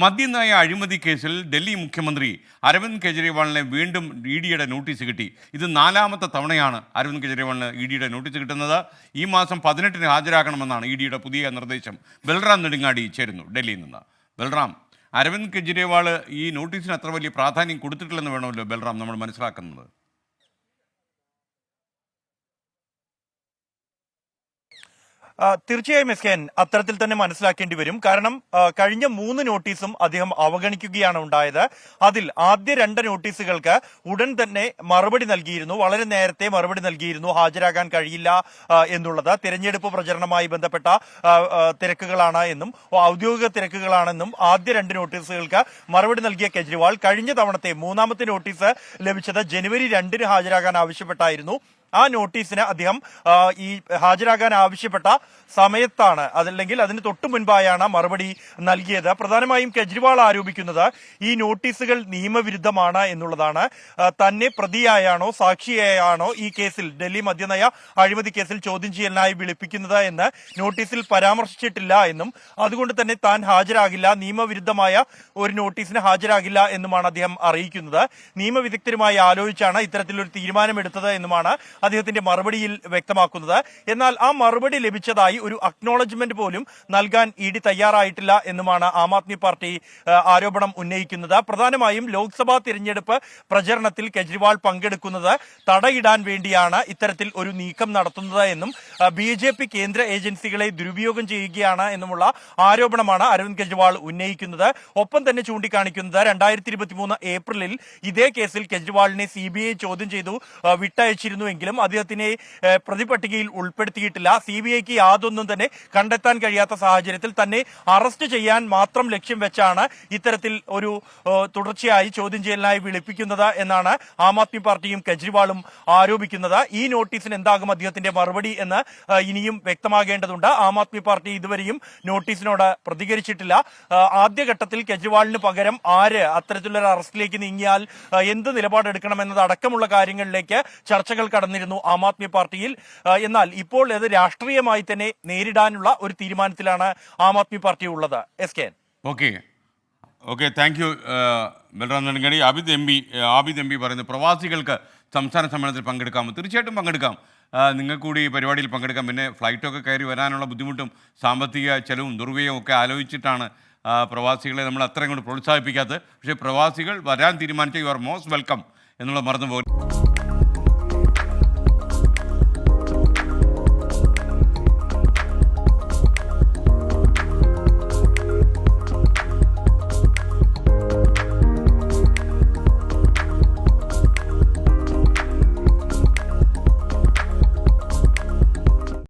മദ്യനയ അഴിമതി കേസിൽ ഡൽഹി മുഖ്യമന്ത്രി അരവിന്ദ് കെജ്രിവാളിനെ വീണ്ടും ഇ ഡിയുടെ നോട്ടീസ് കിട്ടി. ഇത് നാലാമത്തെ തവണയാണ് അരവിന്ദ് കെജ്രിവാളിന് ഇ ഡിയുടെ നോട്ടീസ് കിട്ടുന്നത്. ഈ മാസം പതിനെട്ടിന് ഹാജരാക്കണമെന്നാണ് ഇ ഡിയുടെ പുതിയ നിർദ്ദേശം. ബൽറാം നെടുങ്ങാടി ചേരുന്നു ഡൽഹിയിൽ നിന്ന്. ബൽറാം അരവിന്ദ് കെജ്രിവാൾ ഈ നോട്ടീസിന് അത്ര വലിയ പ്രാധാന്യം കൊടുത്തിട്ടില്ലെന്ന് വേണമല്ലോ ബൽറാം നമ്മൾ മനസ്സിലാക്കുന്നത്? തീർച്ചയായും എസ് കെ എൻ അത്തരത്തിൽ തന്നെ മനസ്സിലാക്കേണ്ടി വരും. കാരണം കഴിഞ്ഞ മൂന്ന് നോട്ടീസും അദ്ദേഹം അവഗണിക്കുകയാണ് ഉണ്ടായത്. അതിൽ ആദ്യ രണ്ട് നോട്ടീസുകൾക്ക് ഉടൻ തന്നെ മറുപടി നൽകിയിരുന്നു. വളരെ നേരത്തെ മറുപടി നൽകിയിരുന്നു. ഹാജരാകാൻ കഴിയില്ല എന്നുള്ളത്. തിരഞ്ഞെടുപ്പ് പ്രചരണവുമായി ബന്ധപ്പെട്ട തിരക്കുകളാണ് എന്നും ഔദ്യോഗിക തിരക്കുകളാണെന്നും ആദ്യ രണ്ട് നോട്ടീസുകൾക്ക് മറുപടി നൽകിയ കെജ്രിവാൾ കഴിഞ്ഞ തവണത്തെ മൂന്നാമത്തെ നോട്ടീസ് ലഭിച്ചത് ജനുവരി രണ്ടിന് ഹാജരാകാൻ ആവശ്യപ്പെട്ടായിരുന്നു. ആ നോട്ടീസിന് അദ്ദേഹം ഈ ഹാജരാകാൻ ആവശ്യപ്പെട്ട സമയത്താണ് അതല്ലെങ്കിൽ അതിന് തൊട്ടു മുൻപായാണ് മറുപടി നൽകിയത്. പ്രധാനമായും കെജ്രിവാൾ ആരോപിക്കുന്നത് ഈ നോട്ടീസുകൾ നിയമവിരുദ്ധമാണ് എന്നുള്ളതാണ്. തന്നെ പ്രതിയായാണോ സാക്ഷിയായാണോ ഈ കേസിൽ ഡൽഹി മദ്യനയ അഴിമതി കേസിൽ ചോദ്യം ചെയ്യലിനായി വിളിപ്പിക്കുന്നത് എന്ന് നോട്ടീസിൽ പരാമർശിച്ചിട്ടില്ല എന്നും അതുകൊണ്ട് തന്നെ താൻ ഹാജരാകില്ല നിയമവിരുദ്ധമായ ഒരു നോട്ടീസിന് ഹാജരാകില്ല എന്നുമാണ് അദ്ദേഹം അറിയിക്കുന്നത്. നിയമവിദഗ്ധരുമായി ആലോചിച്ചാണ് ഇത്തരത്തിലൊരു തീരുമാനമെടുത്തത് എന്നുമാണ് അദ്ദേഹത്തിന്റെ മറുപടിയിൽ വ്യക്തമാക്കുന്നത്. എന്നാൽ ആ മറുപടി ലഭിച്ചതായി ഒരു അക്നോളജ്മെന്റ് പോലും നൽകാൻ ഇ ഡി തയ്യാറായിട്ടില്ല എന്നുമാണ് ആം ആദ്മി പാർട്ടി ആരോപണം ഉന്നയിക്കുന്നത്. പ്രധാനമായും ലോക്സഭാ തിരഞ്ഞെടുപ്പ് പ്രചരണത്തിൽ കെജ്രിവാൾ പങ്കെടുക്കുന്നത് തടയിടാൻ വേണ്ടിയാണ് ഇത്തരത്തിൽ ഒരു നീക്കം നടത്തുന്നത് എന്നും ബി ജെ പി കേന്ദ്ര ഏജൻസികളെ ദുരുപയോഗം ചെയ്യുകയാണ് എന്നുമുള്ള ആരോപണമാണ് അരവിന്ദ് കെജ്രിവാൾ ഉന്നയിക്കുന്നത്. ഒപ്പം തന്നെ ചൂണ്ടിക്കാണിക്കുന്നത് രണ്ടായിരത്തി ഇരുപത്തിമൂന്ന് ഏപ്രിലിൽ ഇതേ കേസിൽ കെജ്രിവാളിനെ സി ബി ഐ ചോദ്യം ചെയ്തു ആ, വിട്ടയച്ചിരുന്നുവെങ്കിലും അദ്ദേഹത്തിനെ പ്രതിപട്ടികയിൽ ഉൾപ്പെടുത്തിയിട്ടില്ല. സി ബി ഐക്ക് യാതൊന്നും തന്നെ കണ്ടെത്താൻ കഴിയാത്ത സാഹചര്യത്തിൽ തന്നെ അറസ്റ്റ് ചെയ്യാൻ മാത്രം ലക്ഷ്യം വെച്ചാണ് ഇത്തരത്തിൽ ഒരു തുടർച്ചയായി ചോദ്യം ചെയ്യലിനായി വിളിപ്പിക്കുന്നത് എന്നാണ് ആം ആദ്മി പാർട്ടിയും കെജ്രിവാളും ആരോപിക്കുന്നത്. ഈ നോട്ടീസിന് എന്താകും അദ്ദേഹത്തിന്റെ മറുപടി എന്ന് ഇനിയും വ്യക്തമാകേണ്ടതുണ്ട്. ആം ആദ്മി പാർട്ടി ഇതുവരെയും നോട്ടീസിനോട് പ്രതികരിച്ചിട്ടില്ല. ആദ്യഘട്ടത്തിൽ കെജ്രിവാളിന് പകരം ആര് അത്തരത്തിലൊരു അറസ്റ്റിലേക്ക് നീങ്ങിയാൽ എന്ത് നിലപാടെടുക്കണമെന്നത് അടക്കമുള്ള കാര്യങ്ങളിലേക്ക് ചർച്ചകൾ കടന്നിരുന്നു. ആം ആദ്മി പാർട്ടിയിൽ. എന്നാൽ ഇപ്പോൾ അത് രാഷ്ട്രീയമായി തന്നെ നേരിടാനുള്ള ഒരു തീരുമാനത്തിലാണ് ആം ആദ്മി പാർട്ടി ഉള്ളത്. S K okay. Okay thank you Balram Nedungadi Abid M P Abid M P പറയുന്നത് പ്രവാസികൾക്ക് സംസ്ഥാന സമ്മേളനത്തിൽ പങ്കെടുക്കാം. തീർച്ചയായിട്ടും പങ്കെടുക്കാം. നിങ്ങൾ കൂടി ഈ പരിപാടിയിൽ പങ്കെടുക്കാം. പിന്നെ ഫ്ലൈറ്റൊക്കെ കയറി വരാനുള്ള ബുദ്ധിമുട്ടും സാമ്പത്തിക ചെലവും ദുർവ്യയവും ഒക്കെ ആലോചിച്ചിട്ടാണ് പ്രവാസികളെ നമ്മൾ അത്രയും കൊണ്ട് പ്രോത്സാഹിപ്പിക്കാത്തത്. പക്ഷേ പ്രവാസികൾ വരാൻ തീരുമാനിച്ച യു ആർ മോസ്റ്റ് വെൽക്കം എന്നുള്ള മറന്നു പോകും